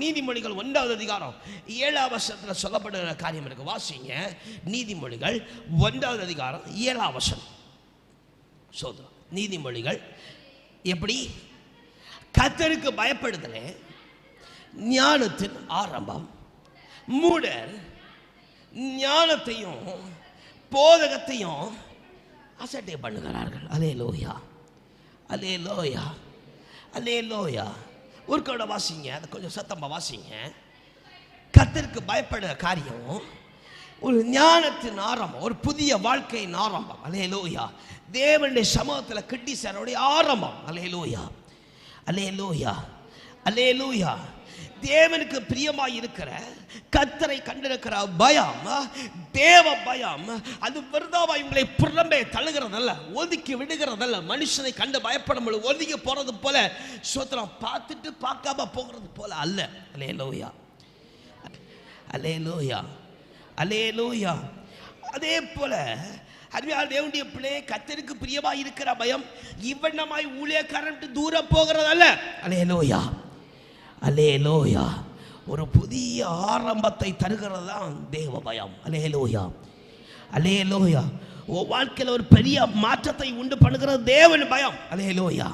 நீதிமொழிகள் ஒன்றாவது அதிகாரம் ஏழாம் வருஷத்தில் சொல்லப்படுகிற காரியம் இருக்கு. வாசிங்க. நீதிமொழிகள் ஒன்றாவது அதிகாரம் ஏழாம் வசனம். சோதரம் நீதிமொழிகள் எப்படி? கத்தருக்கு பயப்படுதலே. ஞானத்தின் ஆரம்பம். மூடர் ஞானத்தையும் போதகத்தையும் அசட்டை பண்ணுகிறார்கள். அலே லோயா அலே லோயா அலே லோயா ஒரு கூட வாசிங்க அதை கொஞ்சம் சத்தமாக வாசிங்க கத்திற்கு பயப்பட காரியம் ஒரு ஞானத்தின் ஆரம்பம் ஒரு புதிய வாழ்க்கையின் ஆரம்பம். அலே லோயா தேவனுடைய சமூகத்தில் கிட்டி சாரோடைய ஆரம்பம். அலே லோயா அலே லோயா அலே லோயா தேவனுக்கு பிரியமாக இருக்கிற கத்தரை கண்டிருக்கிற பயம் தேவ பயம் அது விருதாவாய் உங்களை புறம்பே தழுகிறதல்ல ஒதுக்கி விடுகிறதல்ல. மனுஷனை கண்டு பயப்பட முடியும் ஒதுக்கி போறது போல சோத்திரம் பார்த்துட்டு பார்க்காம போகிறது போல அல்ல. அலே லோயா அலே லோயா அலே லோயா அதே போல அருமையால் தேவனுடைய பிள்ளை கத்தருக்கு பிரியமா இருக்கிற பயம் இவ்வண்ணமாய் ஊழியக்காரன் தூரம் போகிறதல்ல. அலே லோயா அலே லோயா ஒரு புதிய ஆரம்பத்தை தருகிறது தான் தேவ பயம் அலே லோயா அலே லோயா வாழ்க்கையில் ஒரு பெரிய மாற்றத்தை உண்டு பண்ணுகிறது தேவன் பயம். அலே லோயா